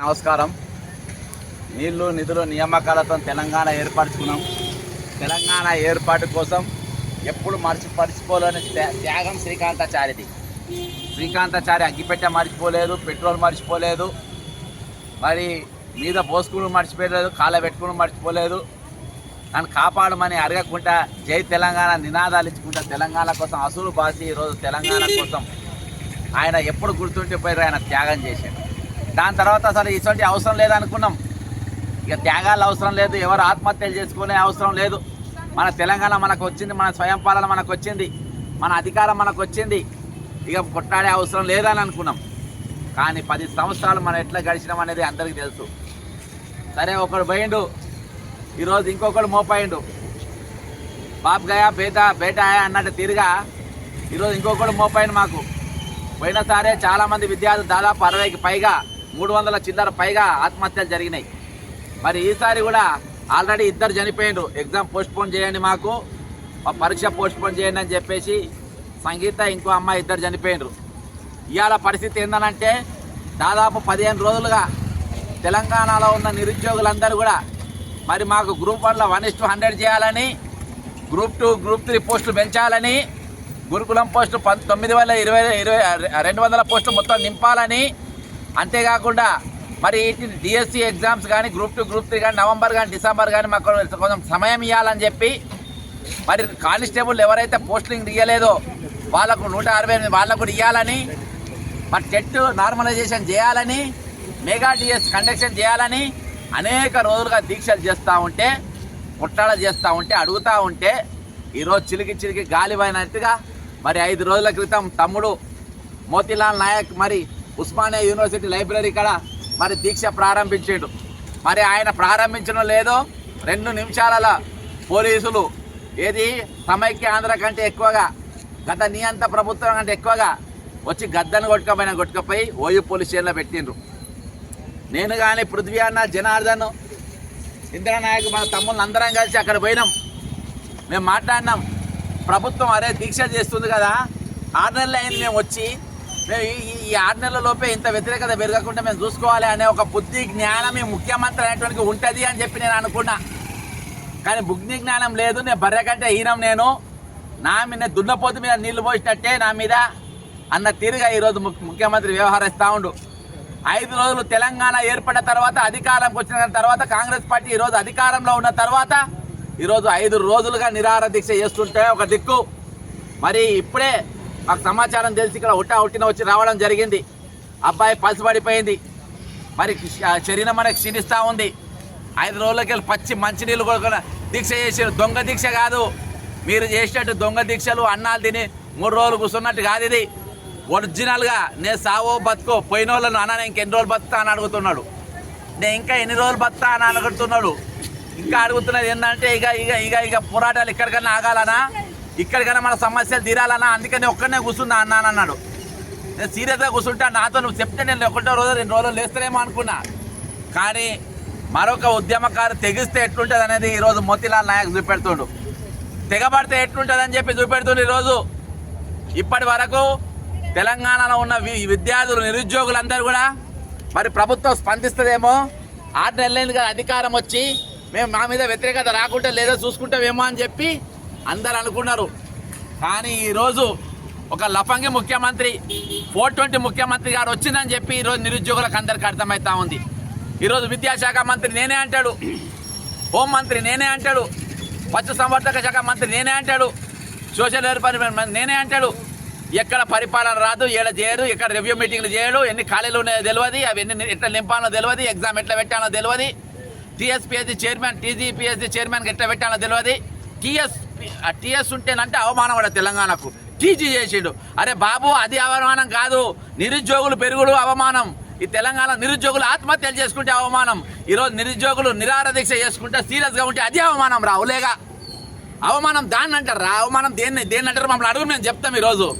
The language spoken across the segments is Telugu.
నమస్కారం. నీళ్ళు నిధులు నియామకాలతో తెలంగాణ ఏర్పరచుకున్నాం. తెలంగాణ ఏర్పాటు కోసం ఎప్పుడు మర్చి మర్చిపోలేని త్యాగం శ్రీకాంతాచార్యది శ్రీకాంతాచారి అగ్గిపెట్టె మర్చిపోలేదు పెట్రోల్ మర్చిపోలేదు మరి మీద పోసుకుని మర్చిపోలేదు కాళ్ళ పెట్టుకుని మర్చిపోలేదు. నన్ను కాపాడమని అడగకుండా జై తెలంగాణ నినాదాలు ఇచ్చుకుంటా తెలంగాణ కోసం అసలు బాసి ఈరోజు తెలంగాణ కోసం ఆయన ఎప్పుడు గుర్తుంటే పోయారు ఆయన త్యాగం చేశాడు. దాని తర్వాత అసలు ఇటువంటి అవసరం లేదనుకున్నాం. ఇక త్యాగాలు అవసరం లేదు ఎవరు ఆత్మహత్యలు చేసుకునే అవసరం లేదు. మన తెలంగాణ మనకు వచ్చింది మన స్వయం పాలన మనకు వచ్చింది మన అధికారం మనకు వచ్చింది. ఇక కొట్లాడే అవసరం లేదని అనుకున్నాం. కానీ పది సంవత్సరాలు మనం ఎట్లా గడిచినాం అనేది అందరికీ తెలుసు. సరే ఒకడు పోయిండు ఈరోజు ఇంకొకడు మోపాయిండు. బాప్ గయా బేటా బేటా అన్నట్టు తిరిగా ఈరోజు ఇంకొకడు మోపాయిండు మాకు. పోయినసారే చాలామంది విద్యార్థులు దాదాపు అరవైకి పైగా మూడు వందల చిల్లర పైగా ఆత్మహత్యలు జరిగినాయి. మరి ఈసారి కూడా ఆల్రెడీ ఇద్దరు చనిపోయిండు ఎగ్జామ్ పోస్ట్పోన్ చేయండి మాకు. పరీక్ష పోస్ట్పోన్ చేయండి అని చెప్పేసి సంగీత ఇంకో అమ్మాయి ఇద్దరు చనిపోయిండ్రు. ఇవాళ పరిస్థితి ఏందనంటే దాదాపు పదిహేను రోజులుగా తెలంగాణలో ఉన్న నిరుద్యోగులందరూ కూడా మరి మాకు గ్రూప్ వన్లో వన్ ఇస్ హండ్రెడ్ చేయాలని గ్రూప్ టూ గ్రూప్ త్రీ పోస్టులు పెంచాలని గురుకులం పోస్టు పం తొమ్మిది వేల ఇరవై ఇరవై రెండు వందల పోస్టులు మొత్తం నింపాలని అంతేకాకుండా మరి డిఎస్సి ఎగ్జామ్స్ కానీ గ్రూప్ టూ గ్రూప్ త్రీ కానీ నవంబర్ కానీ డిసెంబర్ కానీ మాకు కొంచెం సమయం ఇవ్వాలని చెప్పి మరి కానిస్టేబుల్ ఎవరైతే పోస్టింగ్ ఇవ్వలేదో వాళ్ళకు నూట అరవై ఎనిమిది వాళ్ళకు కూడా ఇవ్వాలని మరి టెట్ నార్మలైజేషన్ చేయాలని మెగా డిఎస్ కండక్షన్ చేయాలని అనేక రోజులుగా దీక్షలు చేస్తూ ఉంటే కుట్టాడ చేస్తూ ఉంటే అడుగుతూ ఉంటే ఈరోజు చిలికి చిలికి గాలిపోయినట్టుగా మరి ఐదు రోజుల క్రితం తమ్ముడు మోతీలాల్ నాయక్ మరి ఉస్మానియా యూనివర్సిటీ లైబ్రరీ కాడ మరి దీక్ష ప్రారంభించాడు. మరి ఆయన ప్రారంభించడం లేదో రెండు నిమిషాలలో పోలీసులు ఏది సమైక్య ఆంధ్ర కంటే ఎక్కువగా గత నియంత ప్రభుత్వం కంటే ఎక్కువగా వచ్చి గద్దను కొట్టుకపోయిన కొట్టుకపోయి ఓయూ పోలీస్ స్టేషన్లో పెట్టిండ్రు. నేను కానీ పృథ్వీ అన్న జనార్దన్ ఇంద్రనాయక్ మన తమ్ముళ్ళు అందరం కలిసి అక్కడ పోయినాం. మేము మాట్లాడినాం. ప్రభుత్వం అరే దీక్ష చేస్తుంది కదా. ఆరు నెలలు అయింది మేము వచ్చి మేము ఈ- ఆరు నెలల లోపే ఇంత వ్యతిరేకత పెరగకుండా మేము చూసుకోవాలి అనే ఒక బుద్ధి జ్ఞానం ఈ ముఖ్యమంత్రి అనేటువంటి ఉంటుంది అని చెప్పి నేను అనుకున్నా. కానీ బుద్ధి జ్ఞానం లేదు నేను బర్రె కంటే హీనం నేను. నా మీద దున్నపోతు మీద నీళ్ళు పోసినట్టే నా మీద అన్న తీరుగా ఈరోజు ము- ముఖ్యమంత్రి వ్యవహరిస్తూ ఉండు. ఐదు రోజులు తెలంగాణ ఏర్పడిన తర్వాత అధికారంకి వచ్చిన తర్వాత కాంగ్రెస్ పార్టీ ఈరోజు అధికారంలో ఉన్న తర్వాత ఈరోజు ఐదు రోజులుగా నిరాహార దీక్ష చేస్తుంటే ఒక దిక్కు. మరి ఇప్పుడే మాకు సమాచారం తెలిసి ఇక్కడ ఉట్టా ఉట్టిన వచ్చి రావడం జరిగింది. అబ్బాయి పసిపడిపోయింది మరి శరీరం మనకి క్షీణిస్తూ ఉంది. ఐదు రోజులకి వెళ్ళి పచ్చి మంచినీళ్ళు కూడా దీక్ష చేసారు దొంగ దీక్ష కాదు. మీరు చేసినట్టు దొంగ దీక్షలు అన్నాలు తిని మూడు రోజులు కూర్చున్నట్టు కాదు ఇది. ఒరిజినల్గా నేను సావో బతుకో పోయిన వాళ్ళను అన్న నేను ఎన్ని రోజులు బతుకుతా అని అడుగుతున్నాడు. నేను ఇంకా ఎన్ని రోజులు బతుకుతా అని అడుగుతున్నాడు. ఇంకా అడుగుతున్నది ఏంటంటే ఇక ఇక ఇక ఇక పోరాటాలు ఎక్కడికన్నా ఆగాలనా? ఇక్కడికైనా మన సమస్యలు తీరాలన్నా అందుకని ఒక్కడనే కూర్చున్నా అన్నాను అన్నాడు. నేను సీరియస్గా కూర్చుంటా నాతో నువ్వు చెప్తే నేను ఒకటో రోజు రెండు రోజులు లేస్తేనేమో అనుకున్నా. కానీ మరొక ఉద్యమకారు తెగిస్తే ఎట్లుంటుంది అనేది ఈరోజు మోతీలాల్ నాయక్ చూపెడుతుండు. తెగబడితే ఎట్లుంటుంది అని చెప్పి చూపెడుతుండు ఈరోజు. ఇప్పటి వరకు తెలంగాణలో ఉన్న వి- విద్యార్థులు నిరుద్యోగులందరూ కూడా మరి ప్రభుత్వం స్పందిస్తుందేమో. ఆరు నెలలైంది కదా అధికారం వచ్చి మేము మా మీద వ్యతిరేకత రాకుంటే లేదో చూసుకుంటామేమో అని చెప్పి అందరు అనుకున్నారు. కానీ ఈరోజు ఒక లఫంగి ముఖ్యమంత్రి ఫోర్ ట్వంటీ ముఖ్యమంత్రి గారు వచ్చిందని చెప్పి ఈరోజు నిరుద్యోగులకు అందరికీ అర్థమవుతా ఉంది. ఈరోజు విద్యాశాఖ మంత్రి నేనే అంటాడు. హోం మంత్రి నేనే అంటాడు. పశు సంవర్ధక శాఖ మంత్రి నేనే అంటాడు. సోషల్ వెల్ఫేర్ నేనే అంటాడు. ఎక్కడ పరిపాలన రాదు ఏడ చేయరు ఎక్కడ రివ్యూ మీటింగ్లు చేయడు ఎన్ని ఖాళీలు ఉన్నాయో తెలియదు అవి ఎన్ని ఎట్లా నింపాలో తెలియదు ఎగ్జామ్ ఎట్లా పెట్టానో తెలియదు టీఎస్పీఎస్సీ చైర్మన్ టీజీపీఎస్సీ చైర్మన్కి ఎట్లా పెట్టాలో తెలియదు టీఎస్ టీఎస్ ఉంటేనంటే అవమానం తెలంగాణకు. టీజీ చేసిండు. అరే బాబు అది అవమానం కాదు. నిరుద్యోగులు పెరుగుడు అవమానం. ఈ తెలంగాణ నిరుద్యోగులు ఆత్మహత్యలు చేసుకుంటే అవమానం. ఈరోజు నిరుద్యోగులు నిరాహార దీక్ష చేసుకుంటే సీరియస్గా ఉంటే అది అవమానం రావులేగా అవమానం దాన్ని అంటారు? రా అవమానం దేన్ని దేన్ని అంటారు? మమ్మల్ని అడుగు మేము చెప్తాం ఈరోజు.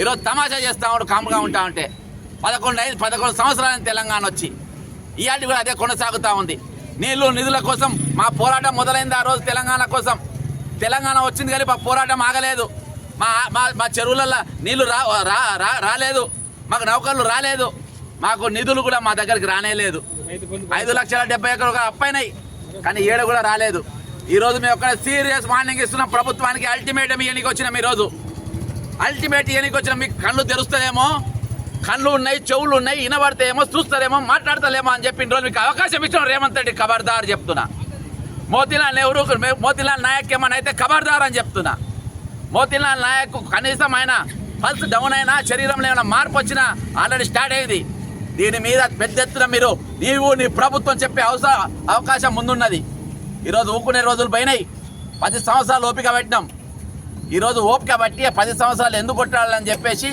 ఈరోజు తమాషా చేస్తా కాముగా ఉంటా ఉంటే. పదకొండు ఐదు పదకొండు సంవత్సరాలు తెలంగాణ వచ్చి. ఇవాటి కూడా అదే కొనసాగుతూ ఉంది. నీళ్ళు నిధుల కోసం మా పోరాటం మొదలైంది ఆ రోజు తెలంగాణ కోసం. తెలంగాణ వచ్చింది కానీ మా పోరాటం ఆగలేదు. మా మా మా చెరువులలో నీళ్ళు రా రా- రాలేదు. మాకు నౌకర్లు రాలేదు. మాకు నిధులు కూడా మా దగ్గరికి రానేలేదు ఐదు లక్షల డెబ్బై ఎకరాలు అప్పైనాయి కానీ ఏడు కూడా రాలేదు. ఈ రోజు మేము ఒక సీరియస్ వార్నింగ్ ఇస్తున్నాం. ప్రభుత్వానికి అల్టిమేటం ఇయనికి వచ్చినాం ఈ రోజు. అల్టిమేట్ ఇయనికి వచ్చిన. మీకు కళ్ళు తెరుస్తుందేమో కళ్ళు ఉన్నాయి చెవులు ఉన్నాయి వినబడతాయేమో చూస్తారేమో మాట్లాడతలేమో అని చెప్పి ఇన్ని రోజు మీకు అవకాశం ఇచ్చిన రేవంత్ రెడ్డి ఖబర్దార్ చెప్తున్నా. మోతీలాల్ నెహ్రూ మోతీలాల్ నాయక్ ఏమని అయితే ఖబర్దార్ అని చెప్తున్నా. మోతీలాల్ నాయక్ కనీసం ఆయన పల్స్ డౌన్ అయినా శరీరంలో ఏమైనా మార్పు వచ్చినా ఆల్రెడీ స్టార్ట్ అయ్యేది దీని మీద పెద్ద ఎత్తున మీరు నీవు నీ ప్రభుత్వం చెప్పే అవసరం అవకాశం ముందున్నది. ఈరోజు ఊకునే రోజులు పోయినాయి. పది సంవత్సరాలు ఓపిక పెట్టినాం. ఈరోజు ఓపిక బట్టి పది సంవత్సరాలు ఎందుకు కొట్టాలని చెప్పేసి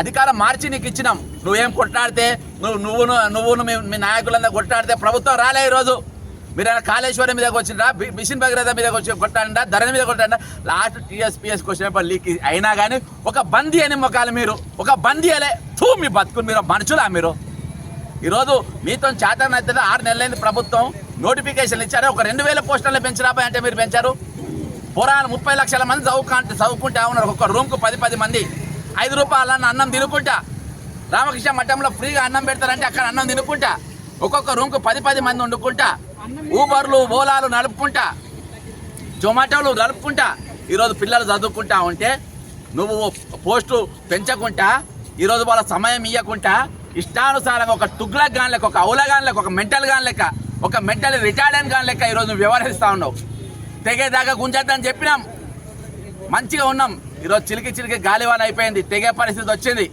అధికారం మార్చి నీకు ఇచ్చినాం. నువ్వేం కొట్లాడితే నువ్వు నువ్వు నువ్వును మీ మీ నాయకులందరూ కొట్లాడితే ప్రభుత్వం రాలే ఈరోజు. మీరు కాళేశ్వరం మీదకి వచ్చిండ్రా? బి- మిషన్ భగీరథ మీదకి వచ్చి కొట్టండా ధరణి మీద కొట్టాడంట లాస్ట్ టీఎస్పీఎస్కి వచ్చినప్పుడు లీక్ అయినా కానీ ఒక బందీ అని మొక్కాలి మీరు ఒక బందీ అలే తూ మీ బతుకుని మీరు మనుషులా మీరు. ఈరోజు మీతో చేతనైతే ఆరు నెలలైంది ప్రభుత్వం. నోటిఫికేషన్ ఇచ్చారు? ఒక రెండు వేల పోస్టర్లు పెంచిరాబాయ్ అంటే మీరు పెంచారు. పురాణ ముప్పై లక్షల మంది చదువుకుంటే చదువుకుంటా ఉన్నారు. ఒక్కొక్క రూమ్కు పది పది మంది. ఐదు రూపాయల అన్నం తినుకుంటా. రామకృష్ణ మఠంలో ఫ్రీగా అన్నం పెడతారంటే అక్కడ అన్నం తినుకుంటా. ఒక్కొక్క రూమ్కు పది పది మంది వండుకుంటా. ఊబర్లు ఓలాలు నడుపుకుంటా. జొమాటోలు నడుపుకుంటా. ఈరోజు పిల్లలు చదువుకుంటా ఉంటే నువ్వు పోస్టు పెంచకుంటా ఈరోజు వాళ్ళ సమయం ఇవ్వకుండా ఇష్టానుసారంగా ఒక టుగ్లక్ గాని లెక్క ఒక ఔలగాన్ లెక్క ఒక మెంటల్ గాని లెక్క ఒక మెంటల్ రిటైర్డ్ గాని లెక్క ఈరోజు నువ్వు వ్యవహరిస్తూ ఉన్నావు. తెగేదాకా గుంజద్దని చెప్పినాం. మంచిగా ఉన్నాం. ఈరోజు చిలికి చిలికి గాలివాన అయిపోయింది. తెగే పరిస్థితి వచ్చింది.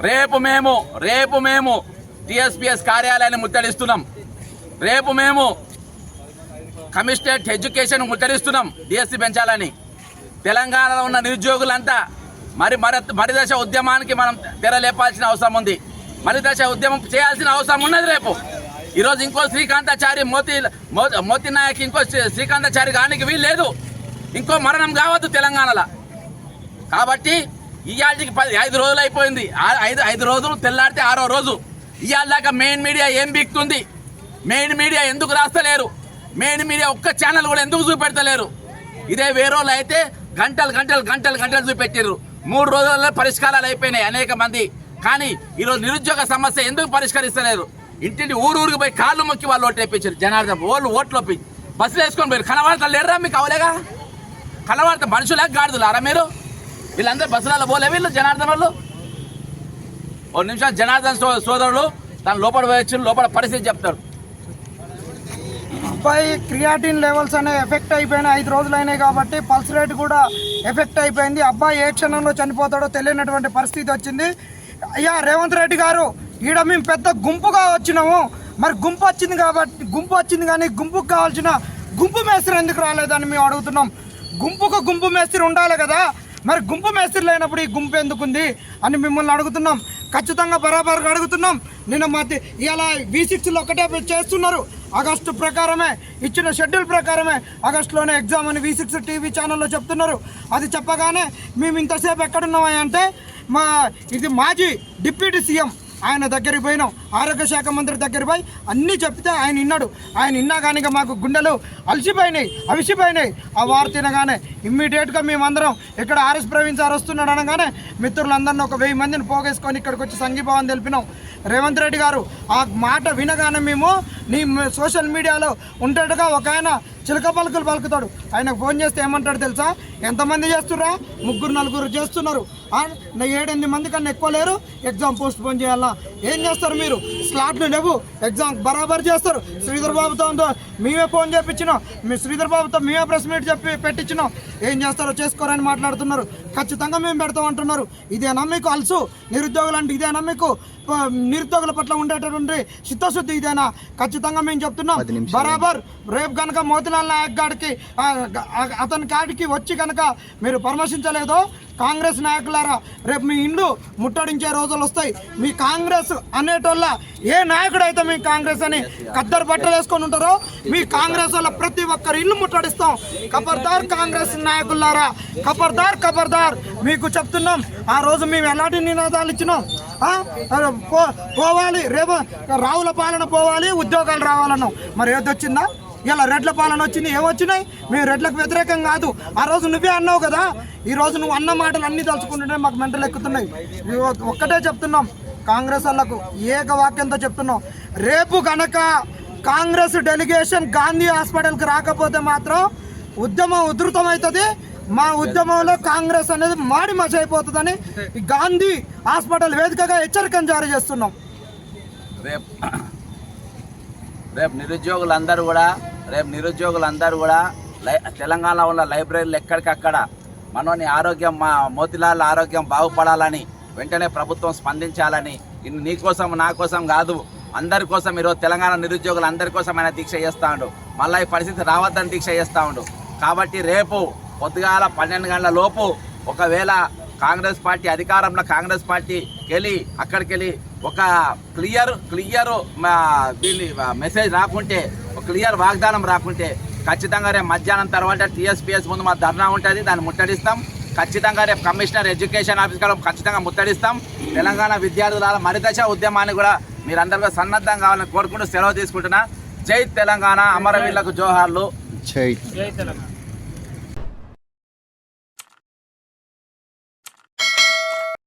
రేపు మేము రేపు మేము టీఎస్పీఎస్ కార్యాలయాన్ని ముట్టడిస్తున్నాం. రేపు మేము కమిషనరేట్ ఎడ్యుకేషన్ ముట్టడిస్తున్నాం డిఎస్సి పెంచాలని. తెలంగాణలో ఉన్న నిరుద్యోగులంతా మరి మరి మరి దశ ఉద్యమానికి మనం తెరలేపాల్సిన అవసరం ఉంది. మరి దశ ఉద్యమం చేయాల్సిన అవసరం ఉన్నది రేపు. ఈరోజు ఇంకో శ్రీకాంతాచారి మోతి మోతి నాయక్ ఇంకో శ్రీ- శ్రీకాంతాచారి కానికి వీలు లేదు. ఇంకో మరణం కావద్దు తెలంగాణలో. కాబట్టి ఇవాళకి పది ఐదు రోజులు అయిపోయింది. ఆ- ఐదు ఐదు రోజులు తెల్లాడితే ఆరో రోజు. ఇవాళ దాకా మెయిన్ మీడియా ఏం బీక్తుంది? మెయిన్ మీడియా ఎందుకు రాస్తలేరు? మెయిన్ మీడియా ఒక్క ఛానల్ కూడా ఎందుకు చూపెడతలేరు? ఇదే వేరేళ్ళు అయితే గంటలు గంటలు గంటలు గంటలు చూపెట్టారు మూడు రోజులలో పరిష్కారాలు అయిపోయినాయి అనేక మంది. కానీ ఈరోజు నిరుద్యోగ సమస్య ఎందుకు పరిష్కరిస్తలేరు? ఇంటిని ఊరు ఊరికి పోయి కాళ్ళు మొక్కి వాళ్ళు ఓట్లు వేయించారు జనార్దన్ వాళ్ళు ఓట్లు ఒప్పి బస్సులు వేసుకొని పోయారు. కనవాడతలు లేరురా మీకు అవలేగా? కనవాడతా మనుషులా గాడిదలారా మీరు? వీళ్ళందరూ బస్సులలో పోలే వీళ్ళు జనార్దన్ వాళ్ళు? ఓ నిమిషం జనార్దన్ సో- సోదరుడు తన లోపల పోయొచ్చు లోపల పరిస్థితి చెప్తాడు పై క్రియాటిన్ లెవెల్స్ అనే ఎఫెక్ట్ అయిపోయినాయి ఐదు రోజులు అయినాయి కాబట్టి పల్స్ రేట్ కూడా ఎఫెక్ట్ అయిపోయింది. అబ్బాయి ఏ క్షణంలో చనిపోతాడో తెలియనటువంటి పరిస్థితి వచ్చింది. అయ్యా రేవంత్ రెడ్డి గారు ఈడ మేము పెద్ద గుంపుగా వచ్చినాము. మరి గుంపు వచ్చింది కాబట్టి గుంపు వచ్చింది కానీ గుంపుకు కావాల్సిన గుంపు మేస్త్రి ఎందుకు రాలేదని మేము అడుగుతున్నాం. గుంపుకు గుంపు మేస్త్రి ఉండాలి కదా. మరి గుంపు మేస్త్రి లేనప్పుడు ఈ గుంపు ఎందుకుంది అని మిమ్మల్ని అడుగుతున్నాం. ఖచ్చితంగా బరాబర్గా అడుగుతున్నాం. నిన్న మధ్య ఇలా వి సిక్స్లో ఒకటే చేస్తున్నారు. ఆగస్టు ప్రకారమే ఇచ్చిన షెడ్యూల్ ప్రకారమే ఆగస్టులోనే ఎగ్జామ్ అని వి సిక్స్ టీవీ ఛానల్లో చెప్తున్నారు. అది చెప్పగానే మేము ఇంతసేపు ఎక్కడున్నామంటే మా ఇది మాజీ డిప్యూటీ సీఎం ఆయన దగ్గరికి పోయినాం. ఆరోగ్య శాఖ మంత్రి దగ్గర పోయి అన్నీ చెప్తే ఆయన విన్నాడు. ఆయన విన్నా కానీ మాకు గుండెలు అలసిపోయినాయి అవిసిపోయినాయి. ఆ వార్త వినగానే ఇమ్మీడియట్గా మేమందరం ఇక్కడ ఆర్ఎస్ ప్రవీణ్ సార్ వస్తున్నాడు అనగానే మిత్రులందరినీ ఒక వెయ్యి మందిని పోగేసుకొని ఇక్కడికి వచ్చి సంఘీభావం తెలిపినాం. రేవంత్ రెడ్డి గారు ఆ మాట వినగానే మేము నీ సోషల్ మీడియాలో ఉంటాడుగా ఒక ఆయన చిలక పలుకులు పలుకుతాడు. ఆయనకు ఫోన్ చేస్తే ఏమంటాడు తెలుసా? ఎంతమంది చేస్తుర్రా? ముగ్గురు నలుగురు చేస్తున్నారు. ఏడెనిమిది మంది కన్నా ఎక్కువ లేరు. ఎగ్జామ్ పోస్ట్ పోన్ చేయాలా? ఏం చేస్తారు మీరు? స్లాట్లు లేవు. ఎగ్జామ్ బరాబర్ చేస్తారు. శ్రీధర్ బాబుతో మేమే ఫోన్ చేపించినాం మీ శ్రీధర్ బాబుతో మేమే ప్రెస్ మీట్ చెప్పి పెట్టించినాం ఏం చేస్తారో చేసుకోరని మాట్లాడుతున్నారు. ఖచ్చితంగా మేము పెడతాం అంటున్నారు. ఇదేనా మీకు అలసు? నిరుద్యోగులు అంటే ఇదేనా మీకు? నిరుద్యోగుల పట్ల ఉండేటటువంటి చిత్తశుద్ధి ఇదేనా? ఖచ్చితంగా మేము చెప్తున్నాం. బరాబర్. రేపు కనుక మోతిలాల్ నాయక్ గారికి అతని కాడికి వచ్చి కనుక మీరు పరామర్శించలేదో కాంగ్రెస్ నాయకులారా రేపు మీ ఇండ్లు ముట్టడించే రోజులు వస్తాయి. మీ కాంగ్రెస్ అనేటోళ్ళ ఏ నాయకుడు అయితే మీ కాంగ్రెస్ అని కద్దరు బట్టలు వేసుకొని ఉంటారో మీ కాంగ్రెస్ వాళ్ళ ప్రతి ఒక్కరు ఇల్లు ముట్టడిస్తాం. ఖబర్దార్ కాంగ్రెస్ నాయకులారా ఖబర్దార్ ఖబర్దార్ మీకు చెప్తున్నాం ఆ రోజు మేము ఎలాంటి నినాదాలు ఇచ్చినాం? పో పోవాలి రేపు రావుల పాలన పోవాలి ఉద్యోగాలు రావాలన్నాం. మరి ఏదొచ్చిందా? ఇలా రెడ్ల పాలన వచ్చింది ఏమొచ్చినాయి మేము రెడ్లకు వ్యతిరేకం కాదు. ఆ రోజు నువ్వే అన్నావు కదా? ఈ రోజు నువ్వు అన్న మాటలు అన్నీ తలుచుకుంటుంటే మాకు మెంటలు ఎక్కుతున్నాయి. ఒక్కటే చెప్తున్నాం. కాంగ్రెస్ వాళ్ళకు ఏకవాక్యంతో చెప్తున్నాం. రేపు గనక కాంగ్రెస్ డెలిగేషన్ గాంధీ హాస్పిటల్కి రాకపోతే మాత్రం ఉద్యమం ఉధృతమవుతుంది. మా ఉద్యమంలో కాంగ్రెస్ అనేది మాడి మచ అయిపోతుందని గాంధీ హాస్పిటల్ వేదికగా హెచ్చరికను జారీ చేస్తున్నాం. రేపు రేపు నిరుద్యోగులందరూ కూడా రేపు నిరుద్యోగులందరూ కూడా లై తెలంగాణలో ఉన్న లైబ్రరీలు ఎక్కడికక్కడ మనోని ఆరోగ్యం మా మోతిలాల్ ఆరోగ్యం బాగుపడాలని వెంటనే ప్రభుత్వం స్పందించాలని ఇన్ని నీ కోసం నా కోసం కాదు అందరి కోసం ఈరోజు తెలంగాణ నిరుద్యోగులు అందరి కోసం ఆయన దీక్ష చేస్తాడు. ఉండు మళ్ళీ ఈ పరిస్థితి రావద్దని దీక్ష చేస్తా ఉండు కాబట్టి రేపు పొద్దుగాల పన్నెండు గంటల లోపు ఒకవేళ కాంగ్రెస్ పార్టీ అధికారంలో కాంగ్రెస్ పార్టీకి వెళ్ళి అక్కడికి వెళ్ళి ఒక క్లియర్ క్లియర్ దీన్ని మెసేజ్ రాకుంటే క్లియర్ వాగ్దానం రాకుంటే ఖచ్చితంగా రేపు మధ్యాహ్నం తర్వాత టీఎస్పీఎస్ ముందు మా ధర్నా ఉంటుంది దాన్ని ముట్టడిస్తాం. ఖచ్చితంగా రేపు కమిషనర్ ఎడ్యుకేషన్ ఆఫీస్ కూడా ఖచ్చితంగా ముట్టడిస్తాం. తెలంగాణ విద్యార్థుల మరిదశ ఉద్యమాన్ని కూడా మీరందరూ కూడా సన్నద్ధం కావాలని కోరుకుంటూ సెలవు తీసుకుంటున్నా. జై తెలంగాణ అమరవీరులకు జోహార్లు. జై. జై తెలంగాణ.